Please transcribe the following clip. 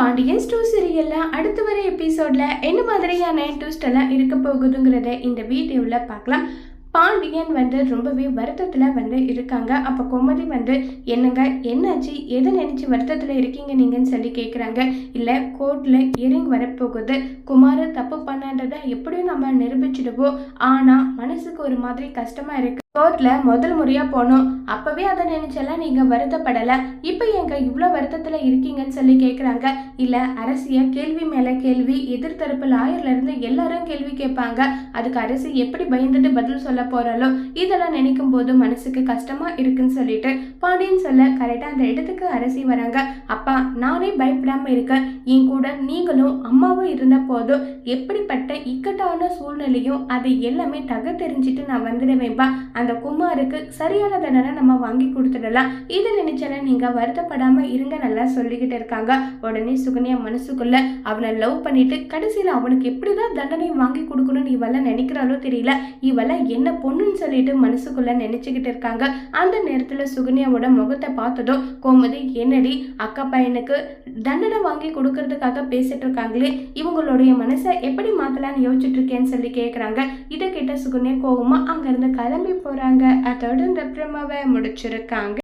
பாண்டியன் ஸ்டூ சீரியலில் அடுத்து வர எபிசோடில் என்ன மாதிரியான ட்விஸ்ட் எல்லாம் இருக்க போகுதுங்கிறத இந்த வீடியோவில் பார்க்கலாம். பாண்டியன் வந்து ரொம்பவே வருத்தத்தில் வந்து இருக்காங்க. அப்போ கோமதி வந்து என்னங்க என்னாச்சு? எதை நினச்சி வருத்தத்தில் இருக்கீங்க நீங்கன்னு சொல்லி கேட்குறாங்க இல்லை கோர்ட்டில் இறங்கி வரப்போகுது. குமார் தப்பு பண்ணான்றதை எப்படியும் நம்ம நிரூபிச்சிடுவோம் ஆனால் மனசுக்கு ஒரு மாதிரி கஷ்டமாக இருக்கு. கோர்ட்டில் முதல் முறையாக போனோம். அப்போவே அதை நினச்செல்லாம் நீங்கள் வருத்தப்படலை. இப்போ எங்க இவ்வளோ வருத்தத்தில் இருக்கீங்கன்னு சொல்லி கேட்குறாங்க இல்லை அரசியை கேள்வி மேலே கேள்வி எதிர்த்தரப்பு லாயர்லேருந்து எல்லாரும் கேள்வி கேட்பாங்க. அதுக்கு அரசு எப்படி பயந்துட்டு பதில் சொல்ல போகிறாளோ இதெல்லாம் நினைக்கும் போது மனசுக்கு கஷ்டமாக இருக்குன்னு சொல்லிட்டு பாண்டியன் சொல்ல கரெக்டாக அந்த இடத்துக்கு அரசி வராங்க. அப்பா நானே பயப்படாமல் இருக்கேன். என் கூட நீங்களும் அம்மாவும் இருந்த போதும் எப்படிப்பட்ட இக்கட்டான சூழ்நிலையும் அது எல்லாமே தகத்தெறிஞ்சிட்டு நான் வந்துடுவேன்ப்பா அந்த குமாருக்கு சரியான தண்டனை நம்ம வாங்கி கொடுத்துடலாம். இதை நினைச்சால நீங்க வருத்தப்படாம இருங்க நல்லா சொல்லிக்கிட்டு இருக்காங்க. உடனே சுகன்யா மனசுக்குள்ள அவனை லவ் பண்ணிட்டு கடைசியில் அவனுக்கு எப்படிதான் தண்டனை வாங்கி கொடுக்கணும்னு இவெல்லாம் நினைக்கிறாலோ தெரியல. இவெல்லாம் என்ன பொண்ணுன்னு சொல்லிட்டு மனசுக்குள்ள நினைச்சுக்கிட்டு இருக்காங்க. அந்த நேரத்துல சுகன்யாவோட முகத்தை பார்த்ததும் கோமதி என்னடி அக்கா பையனுக்கு தண்டனை வாங்கி கொடுக்கறதுக்காக பேசிட்டு இருக்காங்களே? இவங்களுடைய மனசை எப்படி மாத்தலாம்னு யோசிச்சுட்டு இருக்கேன்னு சொல்லி கேட்குறாங்க இதை கேட்ட சுகுனே கோவமாக அங்கேருந்து கிளம்பி போறாங்க. அதோட இந்த பிரமாவை முடிச்சிருக்காங்க.